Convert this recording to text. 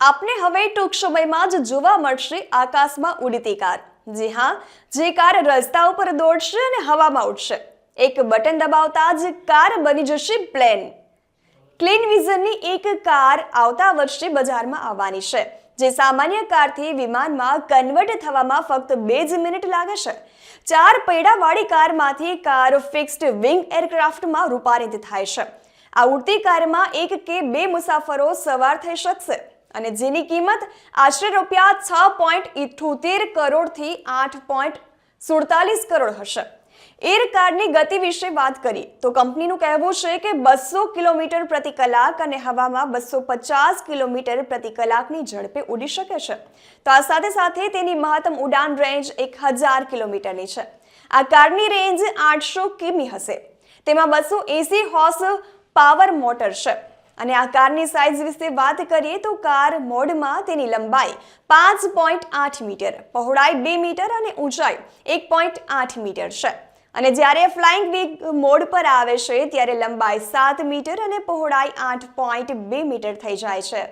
આપને હવે ટૂંક સમયમાં જ જોવા મળશે આકાશમાં ઉડતી કાર. જી હા, જે કાર રસ્તા ઉપર દોડશે અને હવામાં ઉડશે. એક બટન દબાવતા જ કાર બની જશે પ્લેન. ક્લીન વિઝનની એક કાર આવતા વર્ષે બજારમાં આવવાની છે, જે સામાન્ય કારથી વિમાનમાં કન્વર્ટ થવામાં ફક્ત બે જ મિનિટ લાગે છે. ચાર પૈડાવાળી કારમાંથી કાર ફિક્સ્ડ વિંગ એરક્રાફ્ટમાં રૂપાંતરિત થાય છે. આ ઉડતી કારમાં એક કે બે મુસાફરો સવાર થઈ શકશે. અને જેની કિંમત આશરે રૂપિયા છ પોઈન્ટ ઇઠોતેર કરોડથી આઠ પોઈન્ટ સુડતાલીસ કરોડ હશે. એર કારની ગતિ વિશે વાત કરીએ તો કંપનીનું કહેવું છે કે બસો કિલોમીટર પ્રતિ કલાક અને હવામાં બસો પચાસ કિલોમીટર પ્રતિ કલાકની ઝડપે ઉડી શકે છે. તો આ સાથે સાથે તેની મહત્તમ ઉડાન રેન્જ એક હજાર કિલોમીટરની છે. આ કારની રેન્જ આઠસો કિમી હશે. તેમાં બસો એસી હોર્સ પાવર મોટર છે. અને આ કારની સાઇઝ વિશે વાત કરીએ તો કાર મોડમાં તેની લંબાઈ પાંચ પોઈન્ટ આઠ મીટર, પહોળાઈ બે મીટર અને ઊંચાઈ એક પોઈન્ટ આઠ મીટર છે. અને જ્યારે ફ્લાઇંગ વિગ મોડ પર આવે છે, ત્યારે લંબાઈ સાત મીટર અને પહોળાઈ આઠ પોઈન્ટ બે મીટર થઈ જાય છે.